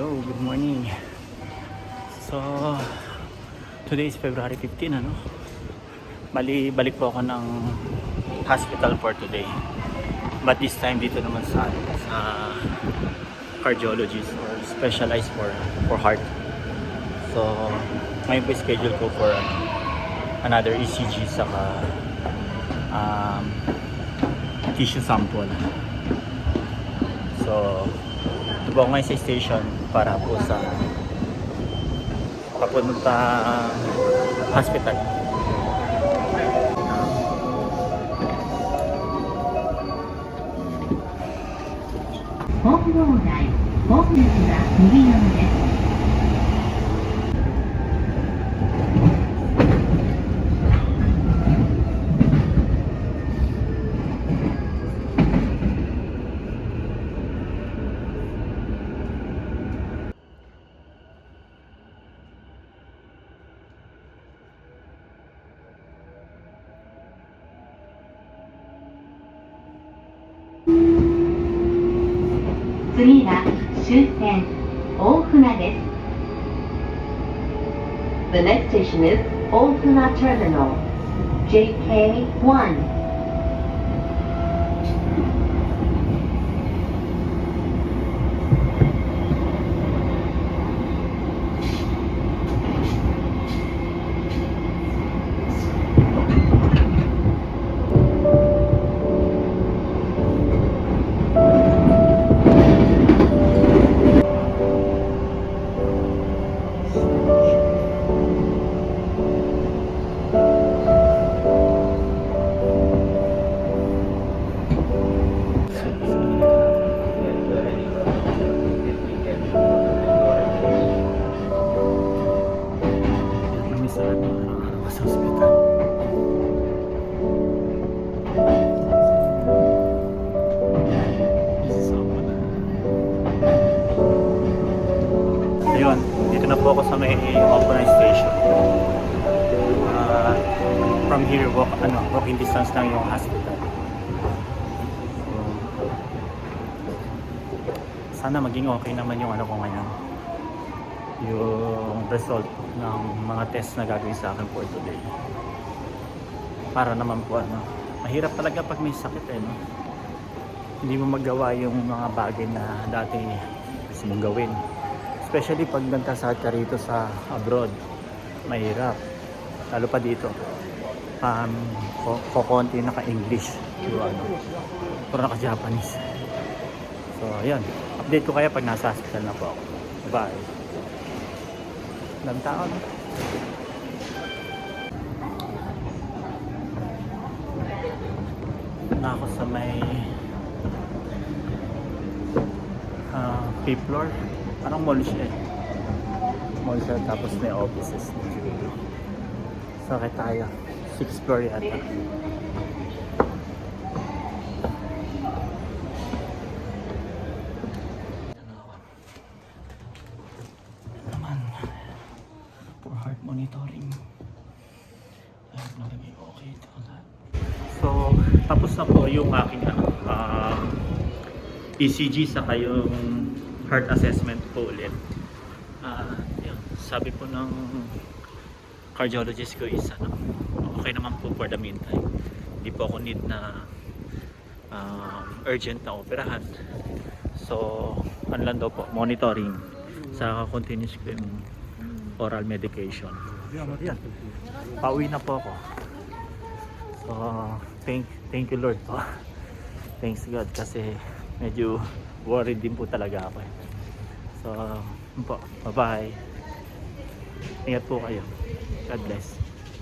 Hello, good morning. So, today is February 15, ano? Bali, balik po ako ng hospital for today. But this time dito naman sa, sa cardiologist or specialized for for heart. So, ngayon po schedule ko for ano, another ECG saka um, tissue sample. So, ito po ngayon sa station para po sa papunta hospital. ホームロー台、ホームレスは右側です。 次は終点大船です The next station is 大船 Terminal JK1 Ayun, dito na po ako sa may Open Station. Ah, from here, walk, ano, walking distance lang yung hospital. Sana maging okay naman yung ano ko ngayon yung result ng mga test na gagawin sa akin for today. Para naman po ano, mahirap talaga pag may sakit eh, no? Hindi mo magawa yung mga bagay na dati gusto mong gawin. Especially pag nagkasakit ka rito sa abroad, mahirap. Lalo pa dito. Um, ko- kokonti naka-English. Yung ano, pero naka-Japanese. So, ayan. Update ko kaya pag nasa hospital na po ako. Bye. Dami tao, no? Na ako sa may ah, fifth floor. Parang mall siya eh. Mall siya tapos may offices. Sakit tayo. Sixth floor yata. Monitoring. Ay, nalagay okay ito lahat. So, tapos na po yung aking ano, um, ECG saka yung heart assessment po ulit. Ah, yun, sabi po ng cardiologist ko is ano, okay naman po for the meantime. Hindi po ako need na um, urgent na operahan. So, ano lang daw po, monitoring sa continuous ko yung oral medication. Yan. Pauwi na po ako. So, thank, thank you Lord po. Thanks God kasi medyo worried din po talaga ako eh. So, po. Bye-bye. Ingat po kayo. God bless.